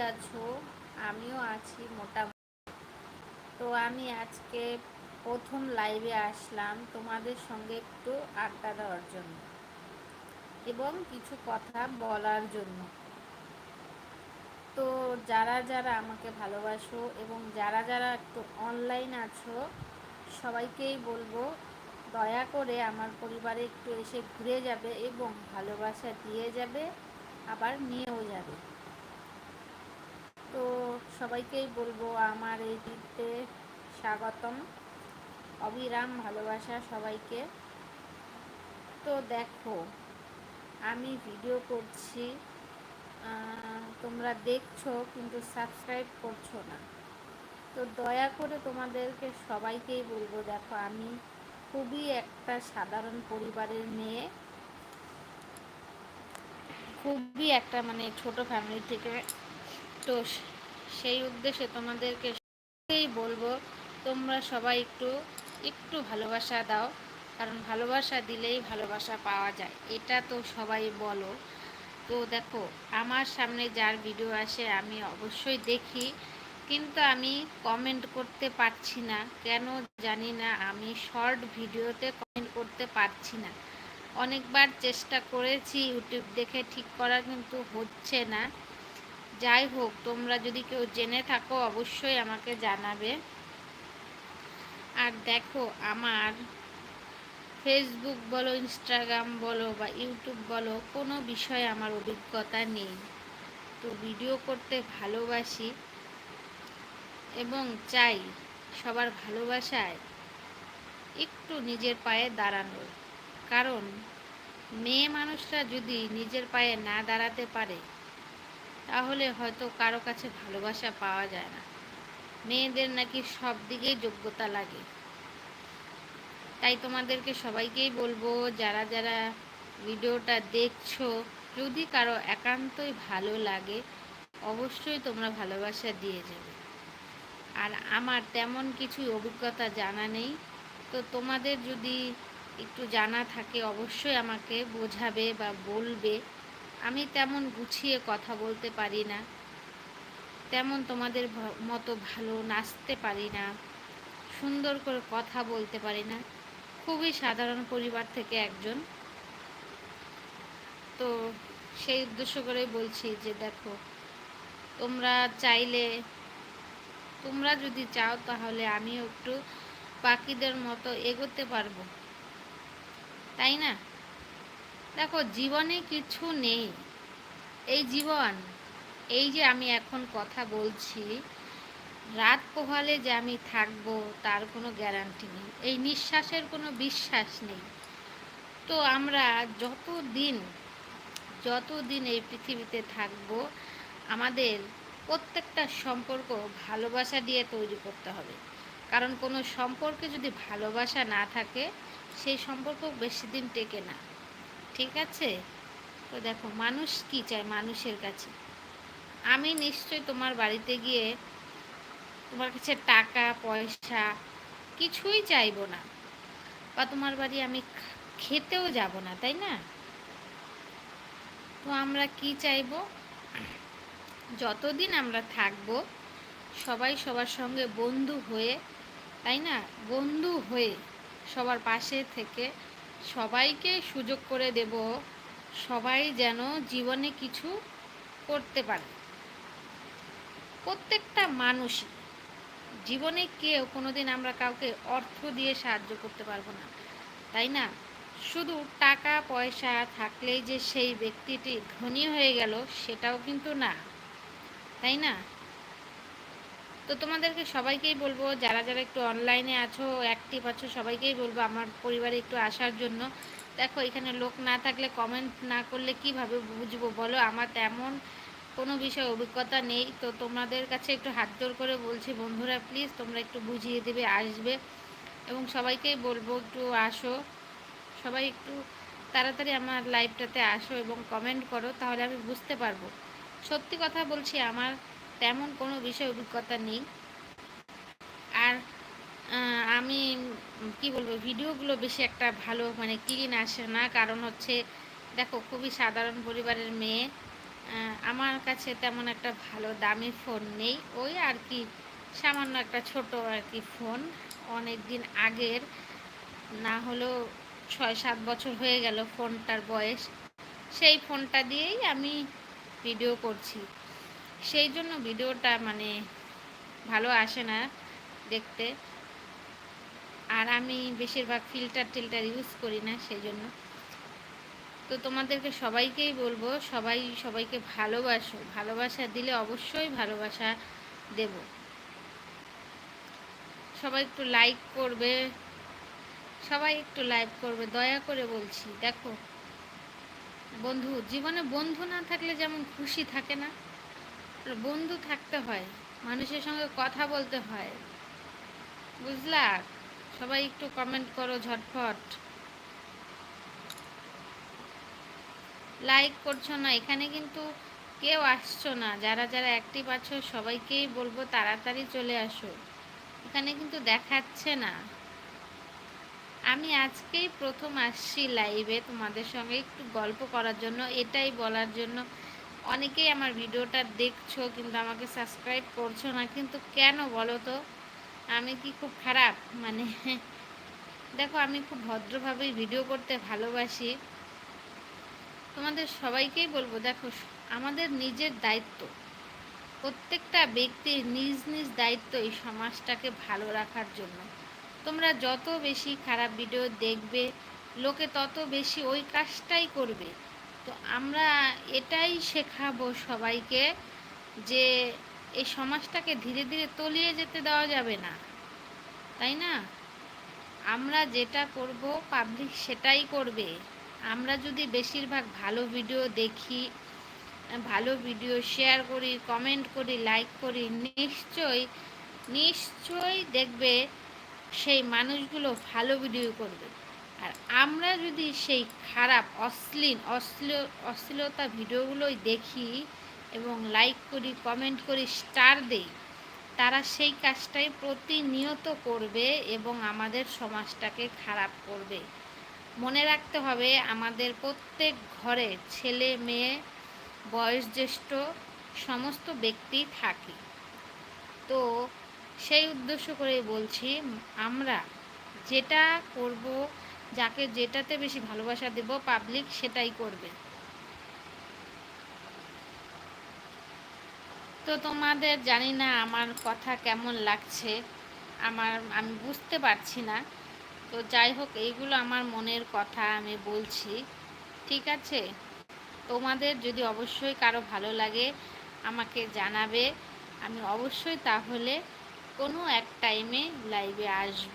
আছো? আমিও আছি মোটামুটি। তো আমি আজকে প্রথম লাইভে আসলাম তোমাদের সঙ্গে একটু আড্ডা দেওয়ার জন্য এবং কিছু কথা বলার জন্য। তো যারা যারা আমাকে ভালোবাসো এবং যারা যারা একটু অনলাইন আছো, সবাইকেই বলব দয়া করে আমার পরিবারে একটু এসে ঘুরে যাবে এবং ভালোবাসা দিয়ে যাবে, আবার নিয়েও যাবে। তো সবাইকেই বলব আমার এই দিতে স্বাগতম। অবিরাম ভালোবাসা সবাইকে। তো দেখো, আমি ভিডিও করছি তোমরা দেখছ কিন্তু সাবস্ক্রাইব করছ না। তো দয়া করে তোমাদেরকে সবাইকেই বলব, দেখো আমি খুবই একটা সাধারণ পরিবারের মেয়ে। খুবই একটা মানে ছোট ফ্যামিলি থেকে তো সেই উদ্দেশ্যে তোমাদেরকে বলব, তোমরা সবাই একটু একটু ভালোবাসা দাও। কারণ ভালোবাসা দিলেই ভালোবাসা পাওয়া যায়, এটা তো সবাই বলো। তো দেখো, আমার সামনে যার ভিডিও আসে আমি অবশ্যই দেখি। কিন্তু আমি কমেন্ট করতে পারছি না। কেন জানি না, আমি শর্ট ভিডিওতে কমেন্ট করতে পারছি না। অনেকবার চেষ্টা করেছি ইউটিউব দেখে ঠিক করা, কিন্তু হচ্ছে না। যাই হোক, তোমরা যদি কেউ জেনে থাকো, অবশ্যই আমাকে জানাবে। আর দেখো, আমার ফেসবুক বলো ইনস্টাগ্রাম বলো বা ইউটিউব বলো, কোনো বিষয়ে আমার অভিজ্ঞতা নেই। তো ভিডিও করতে ভালোবাসি এবং চাই সবার ভালোবাসায় একটু নিজের পায়ে দাঁড়ানোর। কারণ মেয়ে মানুষরা যদি নিজের পায়ে না দাঁড়াতে পারে তাহলে হয়তো কারও কাছে ভালোবাসা পাওয়া যায় না। মেয়েদের নাকি সব দিকেই যোগ্যতা লাগে। তাই তোমাদেরকে সবাইকেই বলব, যারা যারা ভিডিওটা দেখছ, যদি কারও একান্তই ভালো লাগে, অবশ্যই তোমরা ভালোবাসা দিয়ে যাবে। আর আমার তেমন কিছু অভিজ্ঞতা জানা নেই, তো তোমাদের যদি একটু জানা থাকে, অবশ্যই আমাকে বোঝাবে বা বলবে। আমি তেমন গুছিয়ে কথা বলতে পারি না। তেমন তোমাদের মতো ভালো নাচতে পারি না। সুন্দর করে কথা বলতে পারি না। খুবই সাধারণ পরিবার থেকে একজন। তো সেই উদ্দেশ্য করেই বলছি যে দেখো, তোমরা চাইলে, তোমরা যদি চাও তাহলে আমিও একটু পাখিদের মতো এগোতে পারব। তাই না? দেখো, জীবনে কিছু নেই। এই জীবন, এই যে আমি এখন কথা বলছি, রাত পোহালে যে আমি থাকব, তার কোনো গ্যারান্টি নেই। এই নিঃশ্বাসের কোনো বিশ্বাস নেই। তো আমরা যত দিন যত দিন এই পৃথিবীতে থাকব, আমাদের প্রত্যেকটা সম্পর্ক ভালোবাসা দিয়ে তৈরি করতে হবে। কারণ কোনো সম্পর্কে যদি ভালোবাসা না থাকে, সেই সম্পর্ক বেশি দিন টেকে না। ঠিক আছে? তো দেখো, মানুষ কি চায় মানুষের কাছে? আমি নিশ্চয় তোমার বাড়িতে গিয়ে তোমার কাছে টাকা, পয়সা কিছুই চাইব না। বা তোমার বাড়ি আমি খেতেও যাব না, তাই না? তো আমরা কি চাইব? যতদিন আমরা থাকব, সবাই সবার সঙ্গে বন্ধু হয়ে, তাই না? বন্ধু হয়ে সবার পাশে থেকে সবাইকে সুযোগ করে দেব, সবাই যেন জীবনে কিছু করতে পারে। প্রত্যেকটা মানুষই, জীবনে কেউ কোনোদিন আমরা কাউকে অর্থ দিয়ে সাহায্য করতে পারব না, তাই না? শুধু টাকা, পয়সা থাকলেই যে সেই ব্যক্তিটি ধনী হয়ে গেল, সেটাও কিন্তু না, তাই না? তো তোমাদেরকে সবাইকেই বলব, যারা যারা একটু অনলাইনে আছো অ্যাক্টিভ আছো, সবাইকেই বলব আমার পরিবারে একটু আসার জন্য। দেখো, এখানে লোক না থাকলে কমেন্ট না করলে কীভাবে বুঝব বলো? আমার তেমন কোনো বিষয়ে অভিজ্ঞতা নেই। তো তোমাদের কাছে একটু হাত জোর করে বলছি বন্ধুরা প্লিজ তোমরা একটু বুঝিয়ে দেবে, আসবে। এবং সবাইকেই বলব একটু আসো। সবাই একটু তাড়াতাড়ি আমার লাইভটাতে আসো এবং কমেন্ট করো, তাহলে আমি বুঝতে পারব। সত্যি কথা বলছি, আমার তেমন কোনো বিষয় অভিজ্ঞতা নেই। আর আমি কি বলব, ভিডিওগুলো বেশি একটা ভালো মানে ক্লিন আসে না। কারণ হচ্ছে, দেখো, খুবই সাধারণ পরিবারের মেয়ে। আমার কাছে তেমন একটা ভালো, দামি ফোন নেই। ওই আর কি, সামান্য একটা ছোট আর কি ফোন। অনেক দিন আগের, না হলেও ছয় সাত বছর হয়ে গেল ফোনটার বয়স। সেই ফোনটা দিয়েই আমি ভিডিও করছি। সেই জন্য ভিডিওটা মানে ভালো আসে না দেখতে। আর আমি বেশিরভাগ ফিল্টার টিল্টার ইউজ করি না, সেই জন্য। তো তোমাদেরকে সবাইকেই বলব, সবাই সবাইকে ভালোবাসো। ভালোবাসা দিলে অবশ্যই ভালোবাসা দেব। সবাই একটু লাইক করবে। সবাই একটু লাইক করবে, দয়া করে বলছি, দেখো। বন্ধু, জীবনে বন্ধু না থাকলে যেমন খুশি থাকে না বন্ধু থাকতে হয়, মানুষের সঙ্গে কথা বলতে হয়। বুঝলা? সবাই একটু কমেন্ট করো ঝটফট। লাইক করছ না, এখানে কিন্তু কেউ আসছো না। যারা যারা অ্যাক্টিভ আছো, সবাইকেই বলব তাড়াতাড়ি চলে আসো। এখানে কিন্তু দেখাচ্ছে না। আমি আজকেই প্রথম আসছি লাইভে তোমাদের সঙ্গে একটু গল্প করার জন্য, এটাই বলার জন্য। অনেকেই আমার ভিডিওটা দেখছ কিন্তু আমাকে সাবস্ক্রাইব করছ না, কিন্তু কেন বলো তো? আমি কি খুব খারাপ? মানে দেখো, আমি খুব ভদ্রভাবেই ভিডিও করতে ভালোবাসি। তোমাদের সবাইকেই বলব, দেখো, আমাদের নিজের দায়িত্ব। প্রত্যেকটা ব্যক্তির নিজ নিজ দায়িত্ব এই সমাজটাকে ভালো রাখার জন্য। তোমরা যত বেশি খারাপ ভিডিও দেখবে, লোকে তত বেশি ওই কাজটাই করবে। তো আমরা এটাই শেখাবো সবাইকে যে এই সমাজটাকে ধীরে ধীরে তলিয়ে যেতে দেওয়া যাবে না, তাই না? আমরা যেটা করব পাবলিক সেটাই করবে। আমরা যদি বেশিরভাগ ভালো ভিডিও দেখি, ভালো ভিডিও শেয়ার করি কমেন্ট করি লাইক করি, নিশ্চয়ই নিশ্চয়ই দেখবে সেই মানুষগুলো ভালো ভিডিও করবে। আর আমরা যদি সেই খারাপ, অশ্লীল অশ্লীল, অশ্লীলতা ভিডিওগুলোই দেখি এবং লাইক করি কমেন্ট করি স্টার দেই, তারা সেই কাজটাই প্রতিনিয়ত করবে এবং আমাদের সমাজটাকে খারাপ করবে। মনে রাখতে হবে আমাদের প্রত্যেক ঘরে ছেলে, মেয়ে বয়োজ্যেষ্ঠ সমস্ত ব্যক্তি থাকে। তো সেই উদ্দেশ্য করে বলছি, আমরা যেটা করব যাকে যেটাতে বেশি ভালোবাসা দেব পাবলিক সেটাই করবে। তো তোমাদের জানি না আমার কথা কেমন লাগছে, আমার, আমি বুঝতে পারছি না। তো যাই হোক, এইগুলো আমার মনের কথা আমি বলছি, ঠিক আছে? তোমাদের যদি অবশ্যই কারও ভালো লাগে, আমাকে জানাবে, আমি অবশ্যই তাহলে কোনো এক টাইমে লাইভে আসব।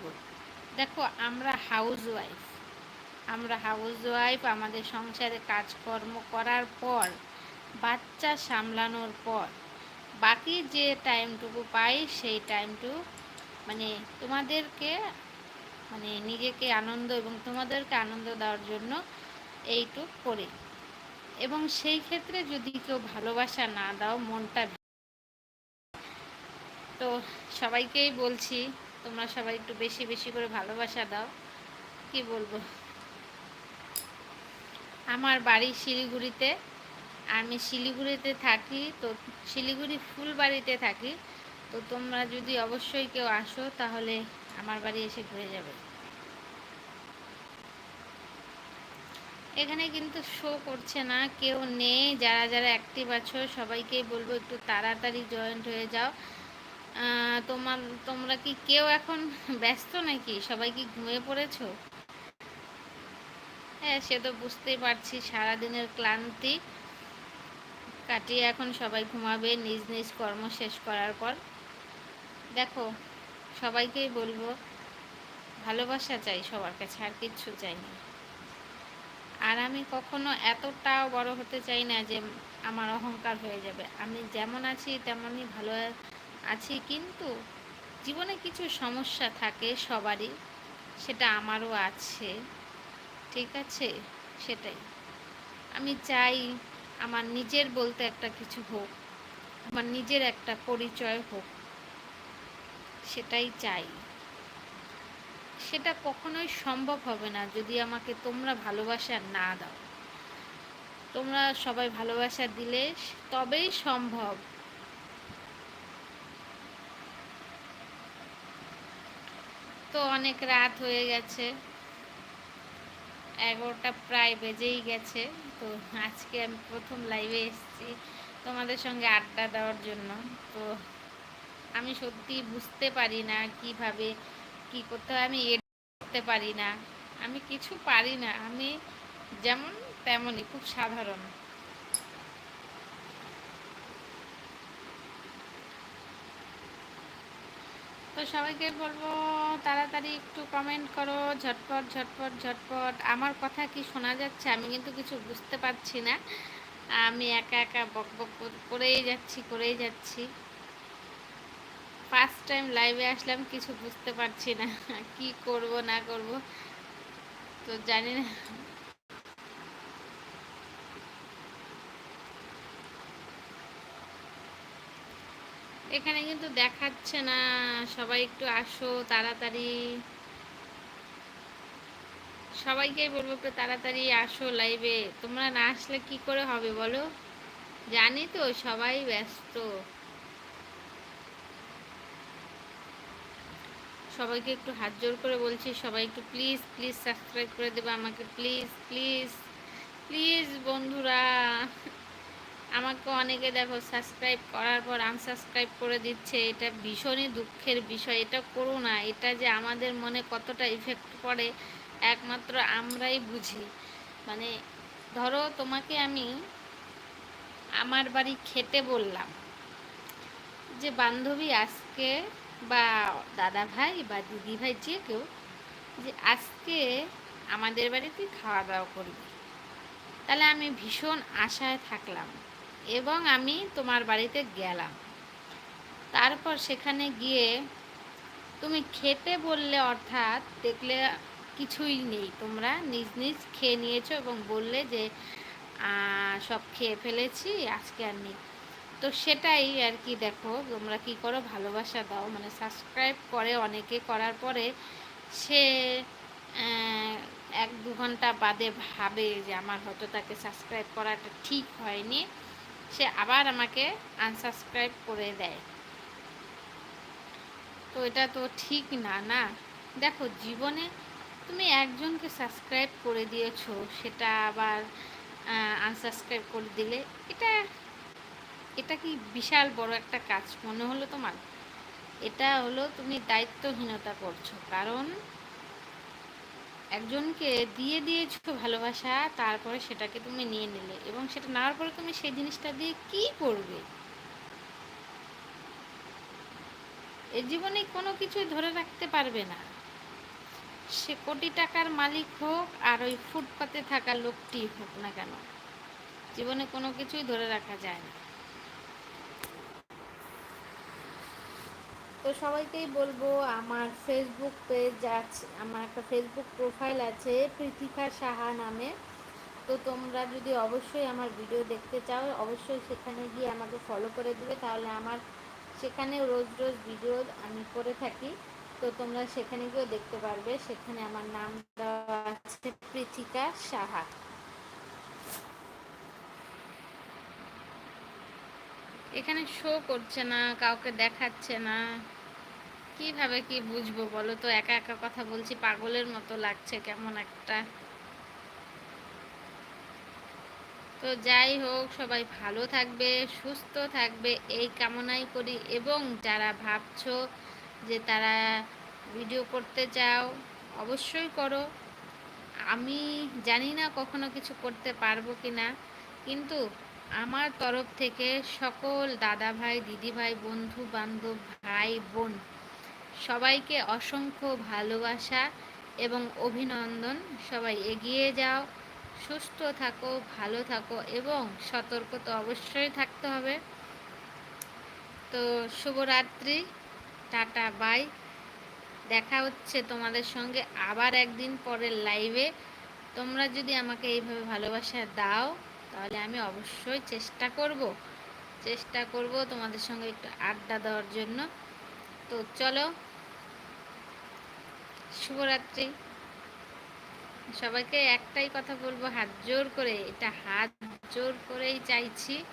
দেখো, আমরা হাউস ওয়াইফ আমরা হাউস ওয়াইফ আমাদের সংসারে কাজকর্ম করার পর, বাচ্চা সামলানোর পর, বাকি যে টাইমটুকু পাই সেই টাইমটু মানে তোমাদেরকে মানে নিজেকে আনন্দ এবং তোমাদেরকে আনন্দ দেওয়ার জন্য এইটুক করি। এবং সেই ক্ষেত্রে যদি কেউ ভালোবাসা না দাও, মনটা তো সবাইকেই বলছি, তোমরা সবাই একটু বেশি বেশি করে ভালোবাসা দাও। কি বলব? আমার বাড়ি শিলিগুড়িতে। আমি শিলিগুড়িতে থাকি, তো শিলিগুড়ি ফুলবাড়িতে থাকি। তো তোমরা যদি অবশ্যই কেউ আসো, তাহলে আমার বাড়ি এসে ঘুরে যাবে। এখানে কিন্তু শো করছে না, কেউ নেই। যারা যারা অ্যাক্টিভ আছো, সবাইকেই বলব একটু তাড়াতাড়ি জয়েন্ট হয়ে যাও। তোমার তোমরা কি কেউ এখন ব্যস্ত নাকি? সবাই কি ঘুমিয়ে পড়েছো? হ্যাঁ সে তো বুঝতেই পারছি, সারাদিনের ক্লান্তি কাটিয়ে এখন সবাই ঘুমাবে, নিজ নিজ কর্ম শেষ করার পর। দেখো, সবাইকেই বলব, ভালোবাসা চাই সবার কাছে, আর কিচ্ছু চাই না। আর আমি কখনো এতটাও বড় হতে চাই না যে আমার অহংকার হয়ে যাবে। আমি যেমন আছি, তেমনই ভালো আছি, কিন্তু জীবনে কিছু সমস্যা থাকে সবারই, সেটা আমারও আছে। ঠিক আছে? সেটাই। আমি চাই আমার নিজের বলতে একটা কিছু হোক, আমার নিজের একটা পরিচয় হোক, সেটাই চাই। সেটা কখনোই সম্ভব হবে না যদি আমাকে তোমরা ভালোবাসা না দাও। তোমরা সবাই ভালোবাসা দিলে তবেই সম্ভব। তো অনেক রাত হয়ে গেছে। এগারোটা প্রায় বেজেই গেছে। তো আজকে আমি প্রথম লাইভে এসেছি তোমাদের সঙ্গে আড্ডা দেওয়ার জন্য। তো আমি সত্যি বুঝতে পারি না কীভাবে কি করতে হয়, আমি এড করতে পারি না। আমি কিছু পারি না, আমি যেমন তেমনই, খুব সাধারণ। তো সবাইকে বলব, তাড়াতাড়ি একটু কমেন্ট করো, ঝটপট ঝটপট ঝটপট। আমার কথা কি শোনা যাচ্ছে আমি কিন্তু কিছু বুঝতে পারছি না। আমি একা একা বক বক করেই যাচ্ছি করেই যাচ্ছি। ফার্স্ট টাইম লাইভে আসলাম, কিছু বুঝতে পারছি না। কি করব, না করব, তো জানি না। এখানে কিন্তু দেখাচ্ছে না, সবাই একটু আসো তাড়াতাড়ি। সবাইকে বলব একটু তাড়াতাড়ি আসো লাইভে তোমরা না আসলে কি করে হবে বলো? জানি তো, সবাই ব্যস্ত। সবাইকে একটু হাত জোর করে বলছি, সবাই একটু প্লিজ প্লিজ সাবস্ক্রাইব করে দেবে আমাকে প্লিজ প্লিজ প্লিজ বন্ধুরা। আমাকে অনেকে দেখো সাবস্ক্রাইব করার পর আনসাবস্ক্রাইব করে দিচ্ছে। এটা ভীষণই দুঃখের বিষয়। এটা করো না। এটা যে আমাদের মনে কতটা ইফেক্ট পড়ে, একমাত্র আমরাই বুঝি। মানে ধরো তোমাকে আমি আমার বাড়ি খেতে বললাম যে, বান্ধবী আজকে বা দাদা ভাই বা দিদি ভাই যে কেউ, যে আজকে আমাদের বাড়িতে খাওয়া দাওয়া করবে। তাহলে আমি ভীষণ আশায় থাকলাম। এবং আমি তোমার বাড়িতে গেলাম। তারপর সেখানে গিয়ে তুমি খেতে বললে অর্থাৎ দেখলে কিছুই নেই। তোমরা নিজ নিজ খেয়ে নিয়েছো এবং বললে যে সব খেয়ে ফেলেছি, আজকে আর নেই। তো সেটাই আর কি দেখো, তোমরা কি করো, ভালোবাসা দাও। মানে সাবস্ক্রাইব করে অনেকে করার পরে সে এক দু ঘণ্টা বাদে ভাবে যে, আমার হয়তো তাকে সাবস্ক্রাইব করাটা ঠিক হয়নি। সে আবার আমাকে আনসাবস্ক্রাইব করে দেয়। তো এটা তো ঠিক না না? দেখো, জীবনে তুমি একজনকে সাবস্ক্রাইব করে দিয়েছ, সেটা আবার আনসাবস্ক্রাইব করে দিলে, এটা এটা কি বিশাল বড় একটা কাজ মনে হলো তোমার? এটা হলো তুমি দায়িত্বহীনতা করছ, কারণ একজনকে দিয়ে দিয়েছ ভালোবাসা, তারপরে সেটাকে তুমি নিয়ে নিলে এবং সেটা নেওয়ার পরে তুমি সেই জিনিসটা দিয়ে কি করবে? এ জীবনে কোনো কিছুই ধরে রাখতে পারবে না। সে কোটি টাকার মালিক হোক আর ওই ফুটপাতে থাকা লোকটি হোক না কেন, জীবনে কোনো কিছুই ধরে রাখা যায় না। তো সবাইকেই বলব, আমার ফেসবুক পেজ আছে, আমার একটা ফেসবুক প্রোফাইল আছে পৃথিকা সাহা নামে। তো তোমরা যদি অবশ্যই আমার ভিডিও দেখতে চাও, অবশ্যই সেখানে গিয়ে আমাকে ফলো করে দেবে। তাহলে আমার সেখানে রোজ রোজ ভিডিও আমি করে থাকি। তো তোমরা সেখানে গিয়েও দেখতে পারবে, সেখানে আমার নাম দেওয়া আছে পৃথিকা সাহা এখানে শো করছে না, কাউকে দেখাচ্ছে না। কীভাবে কি বুঝব বলো তো? একা একা কথা বলছি, পাগলের মতো লাগছে কেমন একটা। তো যাই হোক, সবাই ভালো থাকবে, সুস্থ থাকবে, এই কামনাই করি। এবং যারা ভাবছ যে তারা ভিডিও করতে চাও, অবশ্যই করো। আমি জানি না কখনো কিছু করতে পারব কি না কিন্তু আমার তরফ থেকে সকল দাদা ভাই দিদি ভাই বন্ধু বান্ধব ভাই বোন সবাইকে অসংখ্য ভালোবাসা এবং অভিনন্দন। সবাই এগিয়ে যাও, সুস্থ থাকো, ভালো থাকো এবং সতর্ক তো অবশ্যই থাকতে হবে। তো শুভরাত্রি, টাটা, বাই। দেখা হচ্ছে তোমাদের সঙ্গে আবার একদিন পরের লাইভে। তোমরা যদি আমাকে এইভাবে ভালোবাসা দাও, তাহলে আমি অবশ্যই চেষ্টা করব। চেষ্টা করব তোমাদের সঙ্গে একটু আড্ডা দেওয়ার জন্য। তো চলো শুভরাত্রি। সবাইকে একটাই কথা বলব, হাত জোর করে, এটা হাত জোর করেই চাইছি,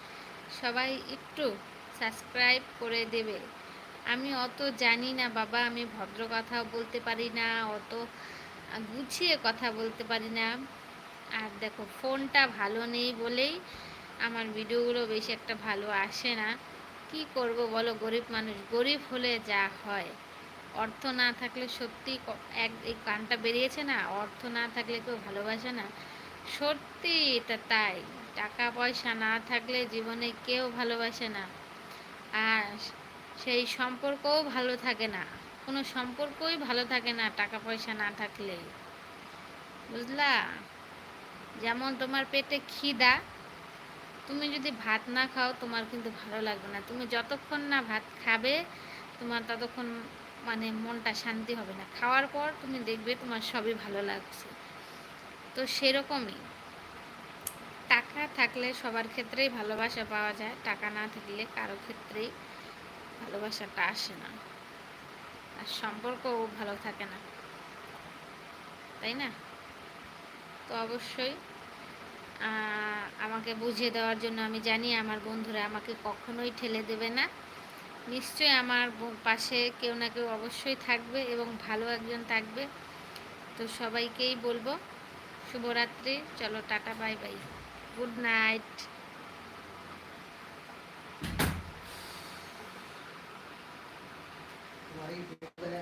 সবাই একটু সাবস্ক্রাইব করে দেবে। আমি অত জানি না বাবা, আমি ভদ্র কথাও বলতে পারি না, অত গুছিয়ে কথা বলতে পারি না। আর দেখো, ফোনটা ভালো নেই বলেই আমার ভিডিওগুলো বেশি একটা ভালো আসে না। কি করব বলো, গরিব মানুষ, গরিব হলে যা হয়। অর্থ না থাকলে সত্যি এক এই গানটা বেরিয়েছে না, অর্থ না থাকলে কেউ ভালোবাসে না। সত্যি এটা তাই। টাকা পয়সা না থাকলে জীবনে কেউ ভালোবাসে না। আর সেই সম্পর্কও ভালো থাকে না। কোনো সম্পর্কই ভালো থাকে না টাকা পয়সা না থাকলে। বুঝলা? যেমন তোমার পেটে খিদা, তুমি যদি ভাত না খাও তোমার কিন্তু ভালো লাগবে না। তুমি যতক্ষণ না ভাত খাবে, তোমার ততক্ষণ মানে মনটা শান্তি হবে না। খাওয়ার পর তুমি দেখবে তোমার সবই ভালো লাগছে। তো সেরকমই। টাকা থাকলে সবার ক্ষেত্রেই ভালোবাসা পাওয়া যায়, টাকা না থাকলে কারও ক্ষেত্রেই ভালোবাসাটা আসে না। আর সম্পর্কও ভালো থাকে না। তাই না? তো অবশ্যই আমাকে বুঝিয়ে দেওয়ার জন্য আমি জানি আমার বন্ধুরা আমাকে কখনোই ঠেলে দেবে না। নিশ্চয়ই আমার পাশে কেউ না কেউ অবশ্যই থাকবে এবং ভালো একজন থাকবে। তো সবাইকেই বলব, শুভরাত্রি, চলো tata, bye bye. Good night. Thank.